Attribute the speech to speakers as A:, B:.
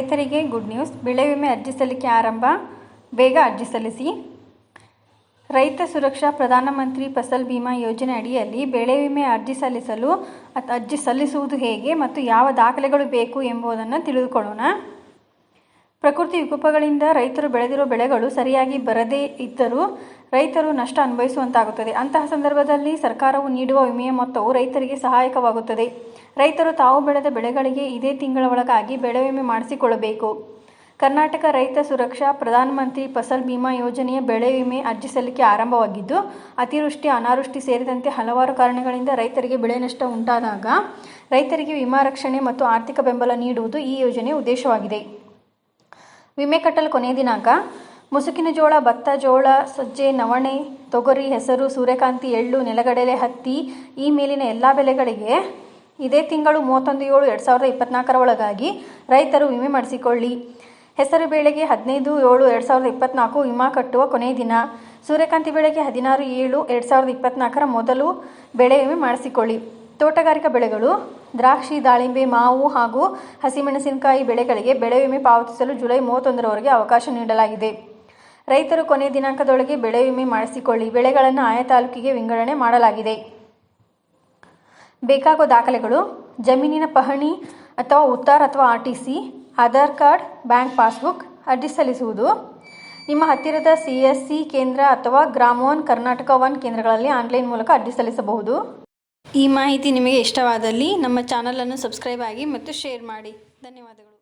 A: ರೈತರಿಗೆ good news ಬೆಳೆ ವಿಮೆ ಅರ್ಜಿ ಸಲ್ಲಿಕೆ ಆರಂಭ. ಬೇಗ ಅರ್ಜಿ ಸಲ್ಲಿಸಿ. ರೈತ ಸುರಕ್ಷಾ ಪ್ರಧಾನಮಂತ್ರಿ ಫಸಲ್ ಭೀಮಾ ಯೋಜನೆ ಅಡಿಯಲ್ಲಿ ಬೆಳೆ ವಿಮೆ ಅರ್ಜಿ ಸಲ್ಲಿಸಲು ಅರ್ಜಿ ಸಲ್ಲಿಸುವುದು ಹೇಗೆ ಮತ್ತು ಯಾವ ದಾಖಲೆಗಳು ಬೇಕು ಎಂಬುದನ್ನು ತಿಳಿದುಕೊಳ್ಳೋಣ. ಪ್ರಕೃತಿ ವಿಕೋಪಗಳಿಂದ ರೈತರು ಬೆಳೆದಿರೋ ಬೆಳೆಗಳು ಸರಿಯಾಗಿ ಬರದೇ ಇದ್ದರೂ ರೈತರು ನಷ್ಟ ಅನುಭವಿಸುವಂತಾಗುತ್ತದೆ. ಅಂತಹ ಸಂದರ್ಭದಲ್ಲಿ ಸರ್ಕಾರವು ನೀಡುವ ವಿಮೆಯ ಮೊತ್ತವು ರೈತರಿಗೆ ಸಹಾಯಕವಾಗುತ್ತದೆ. ರೈತರು ತಾವು ಬೆಳೆದ ಬೆಳೆಗಳಿಗೆ ಇದೇ ತಿಂಗಳ ಒಳಗಾಗಿ ಬೆಳೆ ವಿಮೆ ಮಾಡಿಸಿಕೊಳ್ಳಬೇಕು. ಕರ್ನಾಟಕ ರೈತ ಸುರಕ್ಷಾ ಪ್ರಧಾನಮಂತ್ರಿ ಫಸಲ್ ಬಿಮಾ ಯೋಜನೆಯ ಬೆಳೆ ವಿಮೆ ಅರ್ಜಿ ಸಲ್ಲಿಕೆ ಆರಂಭವಾಗಿದ್ದು, ಅತಿವೃಷ್ಟಿ, ಅನಾವೃಷ್ಟಿ ಸೇರಿದಂತೆ ಹಲವಾರು ಕಾರಣಗಳಿಂದ ರೈತರಿಗೆ ಬೆಳೆ ನಷ್ಟ ಉಂಟಾದಾಗ ರೈತರಿಗೆ ವಿಮಾ ರಕ್ಷಣೆ ಮತ್ತು ಆರ್ಥಿಕ ಬೆಂಬಲ ನೀಡುವುದು ಈ ಯೋಜನೆಯ ಉದ್ದೇಶವಾಗಿದೆ. ವಿಮೆ ಕಟ್ಟಲು ಕೊನೆಯ ದಿನಾಂಕ ಮುಸುಕಿನ ಜೋಳ, ಭತ್ತ ಜೋಳ, ಸಜ್ಜೆ, ನವಣೆ, ತೊಗರಿ, ಹೆಸರು, ಸೂರ್ಯಕಾಂತಿ, ಎಳ್ಳು, ನೆಲಗಡಲೆ, ಹತ್ತಿ ಈ ಮೇಲಿನ ಎಲ್ಲ ಬೆಳೆಗಳಿಗೆ ಇದೇ ತಿಂಗಳು ಮೂವತ್ತೊಂದು ಏಳು ಎರಡು ಸಾವಿರದ ಇಪ್ಪತ್ನಾಲ್ಕರ ಒಳಗಾಗಿ ರೈತರು ವಿಮೆ ಮಾಡಿಸಿಕೊಳ್ಳಿ. ಹೆಸರು ಬೆಳೆಗೆ ಹದಿನೈದು ಏಳು ಎರಡು ಸಾವಿರದ ಇಪ್ಪತ್ನಾಲ್ಕು ವಿಮಾ ಕಟ್ಟುವ ಕೊನೆಯ ದಿನ. ಸೂರ್ಯಕಾಂತಿ ಬೆಳೆಗೆ ಹದಿನಾರು ಏಳು ಎರಡು ಸಾವಿರದ ಇಪ್ಪತ್ನಾಲ್ಕರ ಮೊದಲು ಬೆಳೆ ವಿಮೆ ಮಾಡಿಸಿಕೊಳ್ಳಿ. ತೋಟಗಾರಿಕಾ ಬೆಳೆಗಳು, ದ್ರಾಕ್ಷಿ, ದಾಳಿಂಬೆ, ಮಾವು ಹಾಗೂ ಹಸಿಮೆಣಸಿನಕಾಯಿ ಬೆಳೆಗಳಿಗೆ ಬೆಳೆ ವಿಮೆ ಪಾವತಿಸಲು ಜುಲೈ ಮೂವತ್ತೊಂದರವರೆಗೆ ಅವಕಾಶ ನೀಡಲಾಗಿದೆ. ರೈತರು ಕೊನೆ ದಿನಾಂಕದೊಳಗೆ ಬೆಳೆ ವಿಮೆ ಮಾಡಿಸಿಕೊಳ್ಳಿ. ಬೆಳೆಗಳನ್ನು ಆಯಾ ತಾಲೂಕಿಗೆ ವಿಂಗಡಣೆ ಮಾಡಲಾಗಿದೆ. ಬೇಕಾಗುವ ದಾಖಲೆಗಳು, ಜಮೀನಿನ ಪಹಣಿ ಅಥವಾ ಉತ್ತಾರ ಅಥವಾ R T C Aadhaar card, bank passbook, ಅರ್ಜಿ ಸಲ್ಲಿಸುವುದು. ನಿಮ್ಮ ಹತ್ತಿರದ ಸಿ ಎಸ್ ಸಿ ಕೇಂದ್ರ ಅಥವಾ ಗ್ರಾಮೋನ್ ಕರ್ನಾಟಕ ಒನ್ ಕೇಂದ್ರಗಳಲ್ಲಿ ಆನ್ಲೈನ್ ಮೂಲಕ ಅರ್ಜಿ ಸಲ್ಲಿಸಬಹುದು. ಈ ಮಾಹಿತಿ ನಿಮಗೆ ಇಷ್ಟವಾದಲ್ಲಿ ನಮ್ಮ ಚಾನಲನ್ನು ಸಬ್ಸ್ಕ್ರೈಬ್ ಆಗಿ ಮತ್ತು ಶೇರ್ ಮಾಡಿ. ಧನ್ಯವಾದಗಳು.